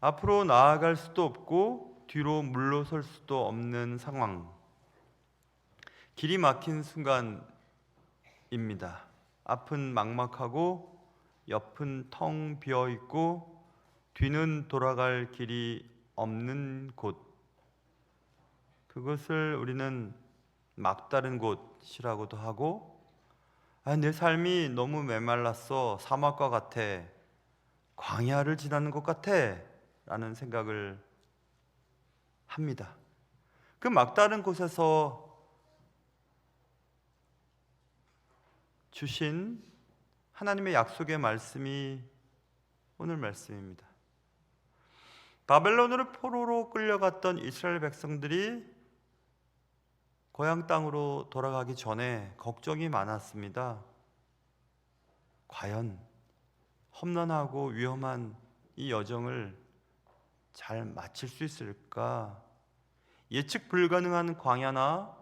앞으로 나아갈 수도 없고 뒤로 물러설 수도 없는 상황. 길이 막힌 순간입니다. 앞은 막막하고 옆은 텅 비어 있고 뒤는 돌아갈 길이 없는 곳. 그것을 우리는 막다른 곳이라고도 하고 아, 내 삶이 너무 메말랐어. 사막과 같아. 광야를 지나는 것 같아. 라는 생각을 합니다. 그 막다른 곳에서 주신 하나님의 약속의 말씀이 오늘 말씀입니다. 바벨론으로 포로로 끌려갔던 이스라엘 백성들이 고향 땅으로 돌아가기 전에 걱정이 많았습니다. 과연 험난하고 위험한 이 여정을 잘 마칠 수 있을까? 예측 불가능한 광야나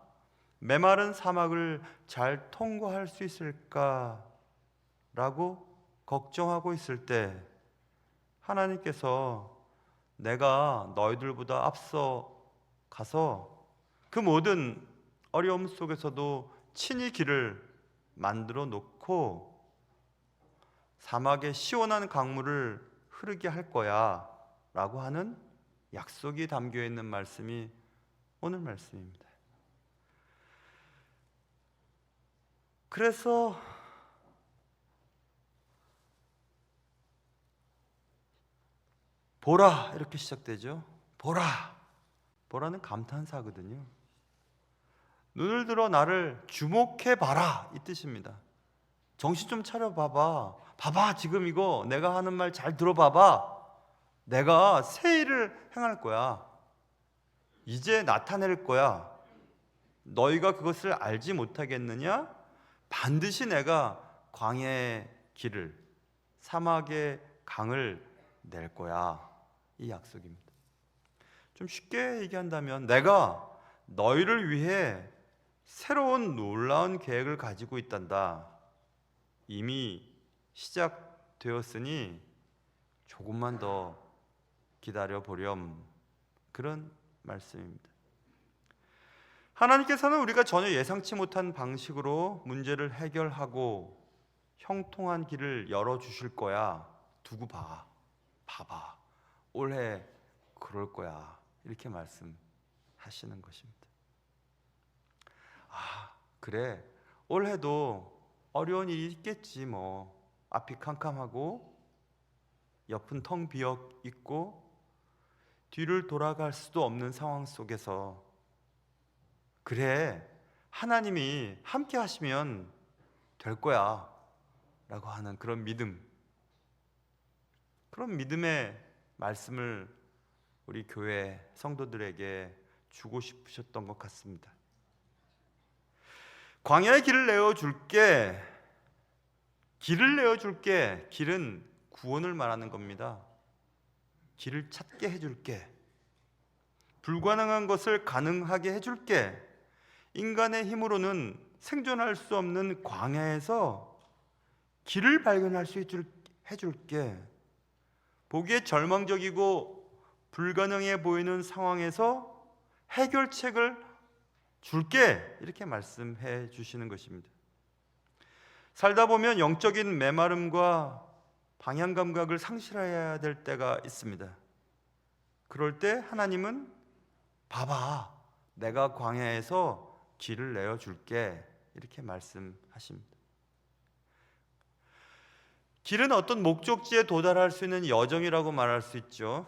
메마른 사막을 잘 통과할 수 있을까? 라고 걱정하고 있을 때 하나님께서 내가 너희들보다 앞서 가서 그 모든 어려움 속에서도 친히 길을 만들어 놓고 사막에 시원한 강물을 흐르게 할 거야 라고 하는 약속이 담겨 있는 말씀이 오늘 말씀입니다. 그래서 보라 이렇게 시작되죠. 보라. 보라는 감탄사거든요. 눈을 들어 나를 주목해 봐라 이 뜻입니다. 정신 좀 차려 봐봐. 봐봐 지금 이거 내가 하는 말 잘 들어봐봐. 내가 새 일을 행할 거야. 이제 나타낼 거야. 너희가 그것을 알지 못하겠느냐? 반드시 내가 광야의 길을 사막의 강을 낼 거야. 이 약속입니다. 좀 쉽게 얘기한다면 내가 너희를 위해 새로운 놀라운 계획을 가지고 있단다. 이미 시작되었으니 조금만 더 기다려 보렴. 그런 말씀입니다. 하나님께서는 우리가 전혀 예상치 못한 방식으로 문제를 해결하고 형통한 길을 열어 주실 거야. 두고 봐. 봐봐. 올해 그럴 거야. 이렇게 말씀하시는 것입니다. 아, 그래. 올해도 어려운 일이 있겠지 뭐. 앞이 캄캄하고 옆은 텅 비어 있고 뒤를 돌아갈 수도 없는 상황 속에서 그래. 하나님이 함께 하시면 될 거야. 라고 하는 그런 믿음. 그런 믿음의 말씀을 우리 교회 성도들에게 주고 싶으셨던 것 같습니다. 광야의 길을 내어 줄게. 길을 내어 줄게. 길은 구원을 말하는 겁니다. 길을 찾게 해 줄게. 불가능한 것을 가능하게 해 줄게. 인간의 힘으로는 생존할 수 없는 광야에서 길을 발견할 수해 줄게. 보기에 절망적이고 불가능해 보이는 상황에서 해결책을 줄게 이렇게 말씀해 주시는 것입니다. 살다 보면 영적인 메마름과 방향 감각을 상실해야 될 때가 있습니다. 그럴 때 하나님은 봐봐 내가 광야에서 길을 내어 줄게 이렇게 말씀하십니다. 길은 어떤 목적지에 도달할 수 있는 여정이라고 말할 수 있죠.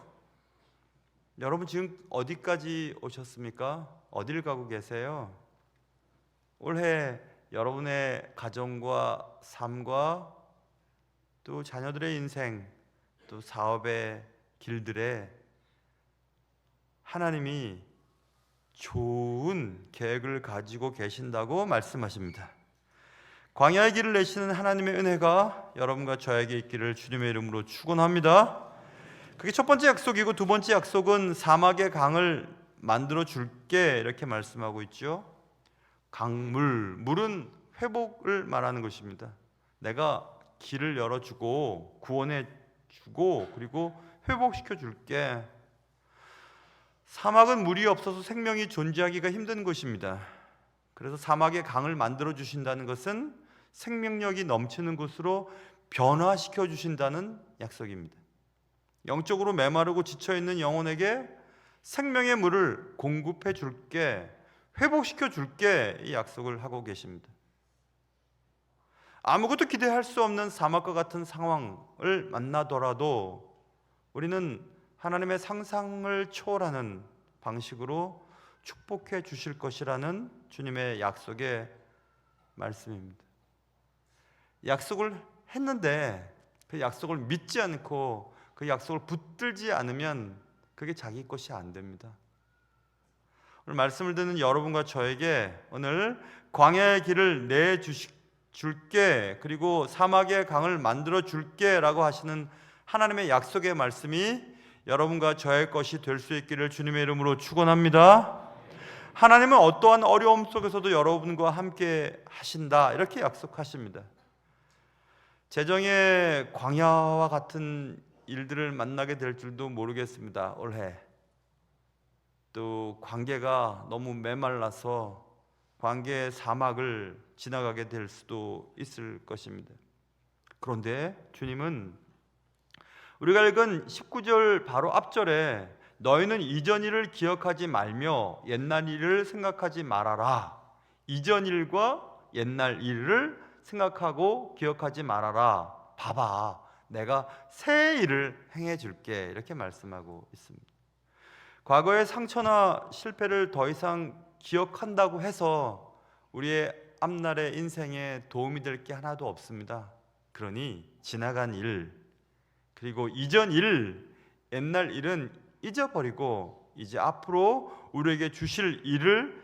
여러분 지금 어디까지 오셨습니까? 어딜 가고 계세요? 올해 여러분의 가정과 삶과 또 자녀들의 인생, 또 사업의 길들에 하나님이 좋은 계획을 가지고 계신다고 말씀하십니다. 광야의 길을 내시는 하나님의 은혜가 여러분과 저에게 있기를 주님의 이름으로 축원합니다. 그게 첫 번째 약속이고 두 번째 약속은 사막의 강을 만들어 줄게 이렇게 말씀하고 있죠. 강물 물은 회복을 말하는 것입니다. 내가 길을 열어 주고 구원해 주고 그리고 회복시켜 줄게. 사막은 물이 없어서 생명이 존재하기가 힘든 곳입니다. 그래서 사막에 강을 만들어 주신다는 것은 생명력이 넘치는 곳으로 변화시켜 주신다는 약속입니다. 영적으로 메마르고 지쳐 있는 영혼에게 생명의 물을 공급해 줄게, 회복시켜 줄게 이 약속을 하고 계십니다. 아무것도 기대할 수 없는 사막과 같은 상황을 만나더라도 우리는 하나님의 상상을 초월하는 방식으로 축복해 주실 것이라는 주님의 약속의 말씀입니다. 약속을 했는데 그 약속을 믿지 않고 그 약속을 붙들지 않으면 그게 자기 것이 안 됩니다. 오늘 말씀을 듣는 여러분과 저에게 오늘 광야의 길을 내 줄게 그리고 사막의 강을 만들어 줄게라고 하시는 하나님의 약속의 말씀이 여러분과 저의 것이 될 수 있기를 주님의 이름으로 축원합니다. 하나님은 어떠한 어려움 속에서도 여러분과 함께 하신다 이렇게 약속하십니다. 재정의 광야와 같은 일들을 만나게 될 줄도 모르겠습니다. 올해 또 관계가 너무 메말라서 관계의 사막을 지나가게 될 수도 있을 것입니다. 그런데 주님은 우리가 읽은 19절 바로 앞절에 너희는 이전 일을 기억하지 말며 옛날 일을 생각하지 말아라. 이전 일과 옛날 일을 생각하고 기억하지 말아라. 봐봐. 내가 새 일을 행해 줄게. 이렇게 말씀하고 있습니다. 과거의 상처나 실패를 더 이상 기억한다고 해서 우리의 앞날의 인생에 도움이 될 게 하나도 없습니다. 그러니 지나간 일 그리고 이전 일, 옛날 일은 잊어버리고 이제 앞으로 우리에게 주실 일을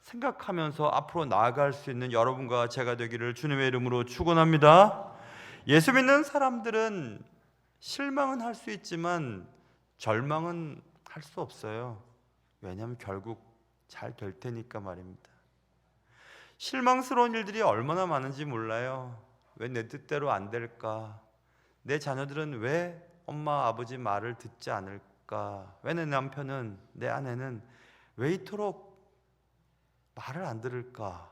생각하면서 앞으로 나아갈 수 있는 여러분과 제가 되기를 주님의 이름으로 축원합니다. 예수 믿는 사람들은 실망은 할 수 있지만 절망은 할 수 없어요. 왜냐하면 결국 잘 될 테니까 말입니다. 실망스러운 일들이 얼마나 많은지 몰라요. 왜 내 뜻대로 안 될까? 내 자녀들은 왜 엄마 아버지 말을 듣지 않을까? 왜 내 남편은 내 아내는 왜 이토록 말을 안 들을까?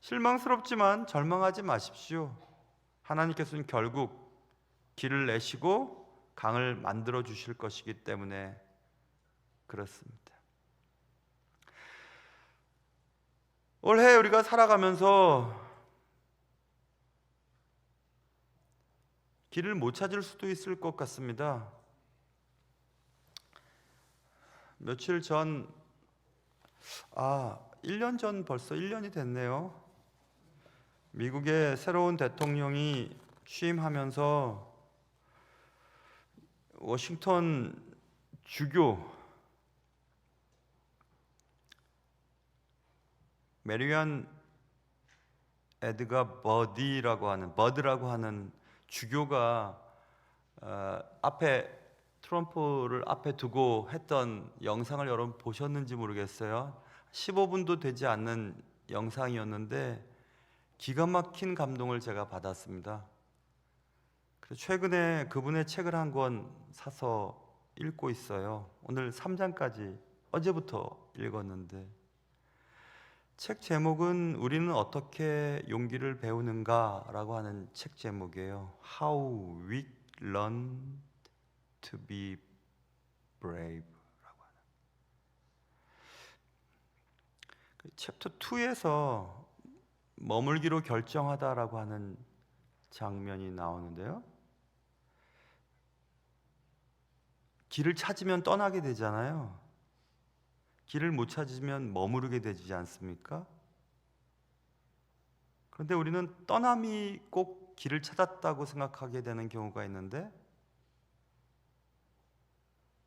실망스럽지만 절망하지 마십시오. 하나님께서는 결국 길을 내시고 강을 만들어 주실 것이기 때문에 그렇습니다. 올해 우리가 살아가면서 길을 못 찾을 수도 있을 것 같습니다. 며칠 전, 아, 1년 전 벌써 1년이 됐네요. 미국의 새로운 대통령이 취임하면서 워싱턴 주교 메리안 에드가 버디라고 하는 버드라고 하는 주교가 어, 앞에 트럼프를 앞에 두고 했던 영상을 여러분 보셨는지 모르겠어요. 15분도 되지 않는 영상이었는데 기가 막힌 감동을 제가 받았습니다. 최근에 그분의 책을 한 권 사서 읽고 있어요. 오늘 3장까지 어제부터 읽었는데 책 제목은 우리는 어떻게 용기를 배우는가라고 하는 책 제목이에요. How we learn to be brave라고 하는. 그 챕터 2에서 머물기로 결정하다라고 하는 장면이 나오는데요. 길을 찾으면 떠나게 되잖아요. 길을 못 찾으면 머무르게 되지 않습니까? 그런데 우리는 떠남이 꼭 길을 찾았다고 생각하게 되는 경우가 있는데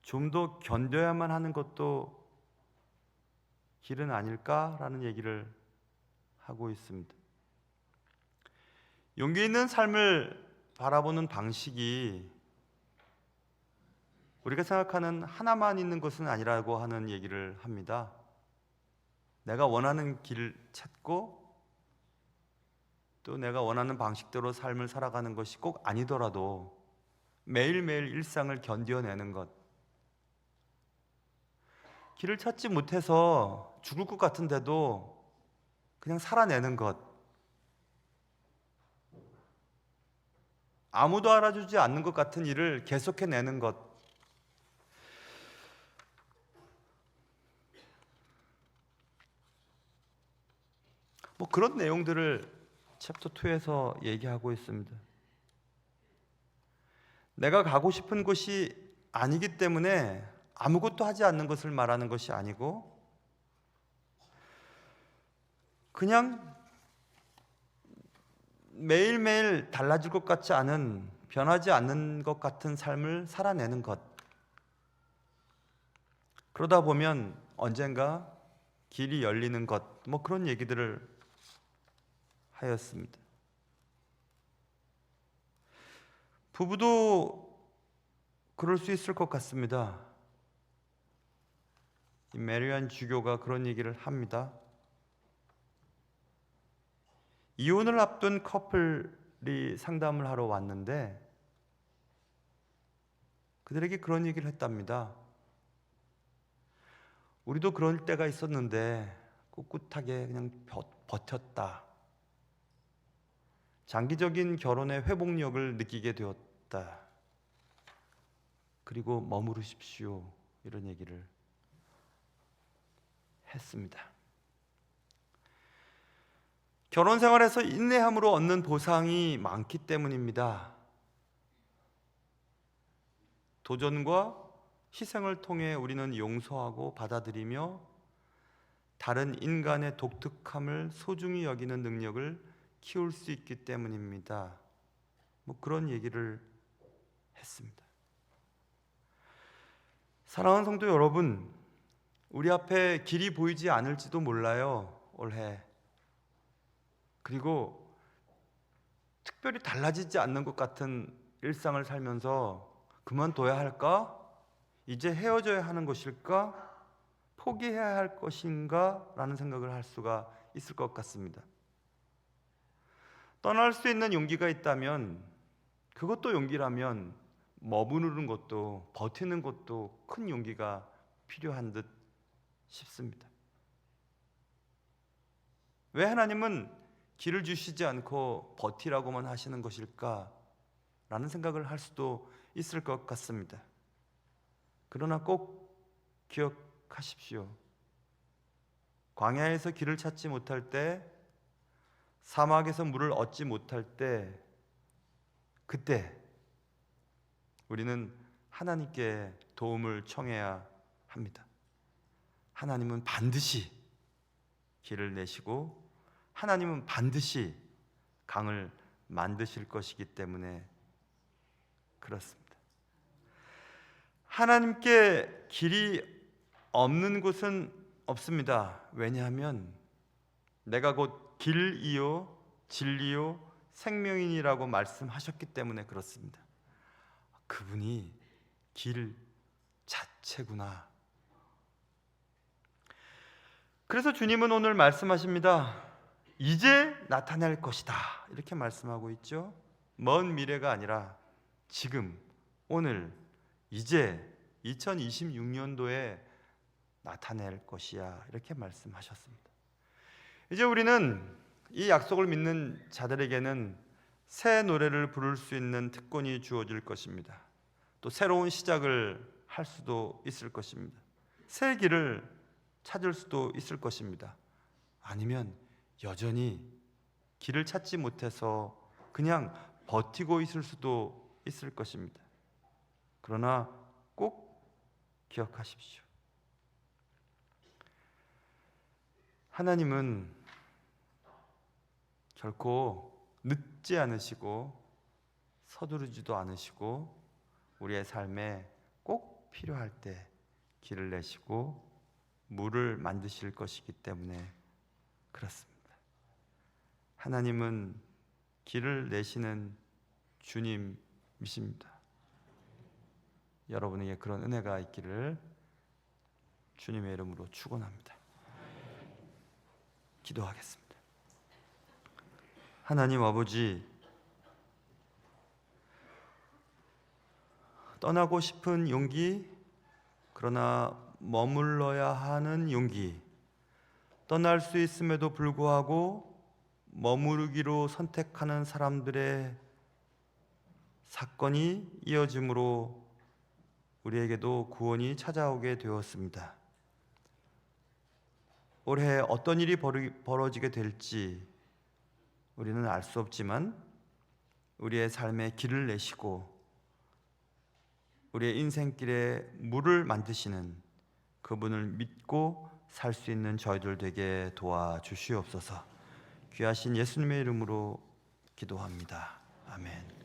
좀 더 견뎌야만 하는 것도 길은 아닐까라는 얘기를 하고 있습니다. 용기 있는 삶을 바라보는 방식이 우리가 생각하는 하나만 있는 것은 아니라고 하는 얘기를 합니다. 내가 원하는 길을 찾고 또 내가 원하는 방식대로 삶을 살아가는 것이 꼭 아니더라도 매일매일 일상을 견뎌내는 것. 길을 찾지 못해서 죽을 것 같은데도 그냥 살아내는 것. 아무도 알아주지 않는 것 같은 일을 계속해내는 것. 뭐 그런 내용들을 챕터 2에서 얘기하고 있습니다. 내가 가고 싶은 곳이 아니기 때문에 아무것도 하지 않는 것을 말하는 것이 아니고 그냥 매일매일 달라질 것 같지 않은 변하지 않는 것 같은 삶을 살아내는 것. 그러다 보면 언젠가 길이 열리는 것, 뭐 그런 얘기들을 하였습니다. 부부도 그럴 수 있을 것 같습니다. 이 메리안 주교가 그런 얘기를 합니다. 이혼을 앞둔 커플이 상담을 하러 왔는데 그들에게 그런 얘기를 했답니다. 우리도 그럴 때가 있었는데 꿋꿋하게 그냥 버- 버텼다. 장기적인 결혼의 회복력을 느끼게 되었다. 그리고 머무르십시오. 이런 얘기를 했습니다. 결혼 생활에서 인내함으로 얻는 보상이 많기 때문입니다. 도전과 희생을 통해 우리는 용서하고 받아들이며 다른 인간의 독특함을 소중히 여기는 능력을 키울 수 있기 때문입니다. 뭐 그런 얘기를 했습니다. 사랑하는 성도 여러분, 우리 앞에 길이 보이지 않을지도 몰라요. 올해. 그리고 특별히 달라지지 않는 것 같은 일상을 살면서 그만둬야 할까? 이제 헤어져야 하는 것일까? 포기해야 할 것인가? 라는 생각을 할 수가 있을 것 같습니다. 떠날 수 있는 용기가 있다면 그것도 용기라면 머무르는 것도 버티는 것도 큰 용기가 필요한 듯 싶습니다. 왜 하나님은 길을 주시지 않고 버티라고만 하시는 것일까? 라는 생각을 할 수도 있을 것 같습니다. 그러나 꼭 기억하십시오. 광야에서 길을 찾지 못할 때, 사막에서 물을 얻지 못할 때, 그때 우리는 하나님께 도움을 청해야 합니다. 하나님은 반드시 길을 내시고 하나님은 반드시 강을 만드실 것이기 때문에 그렇습니다. 하나님께 길이 없는 곳은 없습니다. 왜냐하면 내가 곧 길이요 진리요 생명이니라고 말씀하셨기 때문에 그렇습니다. 그분이 길 자체구나. 그래서 주님은 오늘 말씀하십니다. 이제 나타날 것이다. 이렇게 말씀하고 있죠. 먼 미래가 아니라 지금, 오늘, 이제 2026년도에 나타낼 것이야. 이렇게 말씀하셨습니다. 이제 우리는 이 약속을 믿는 자들에게는 새 노래를 부를 수 있는 특권이 주어질 것입니다. 또 새로운 시작을 할 수도 있을 것입니다. 새 길을 찾을 수도 있을 것입니다. 아니면 여전히 길을 찾지 못해서 그냥 버티고 있을 수도 있을 것입니다. 그러나 꼭 기억하십시오. 하나님은 결코 늦지 않으시고 서두르지도 않으시고 우리의 삶에 꼭 필요할 때 길을 내시고 물을 만드실 것이기 때문에 그렇습니다. 하나님은 길을 내시는 주님이십니다. 여러분에게 그런 은혜가 있기를 주님의 이름으로 축원합니다. 기도하겠습니다. 하나님 아버지 떠나고 싶은 용기 그러나 머물러야 하는 용기 떠날 수 있음에도 불구하고 머무르기로 선택하는 사람들의 사건이 이어짐으로 우리에게도 구원이 찾아오게 되었습니다. 올해 어떤 일이 벌어- 벌어지게 될지 우리는 알 수 없지만 우리의 삶의 길을 내시고 우리의 인생길에 물을 만드시는 그분을 믿고 살 수 있는 저희들 되게 도와주시옵소서. 귀하신 예수님의 이름으로 기도합니다. 아멘.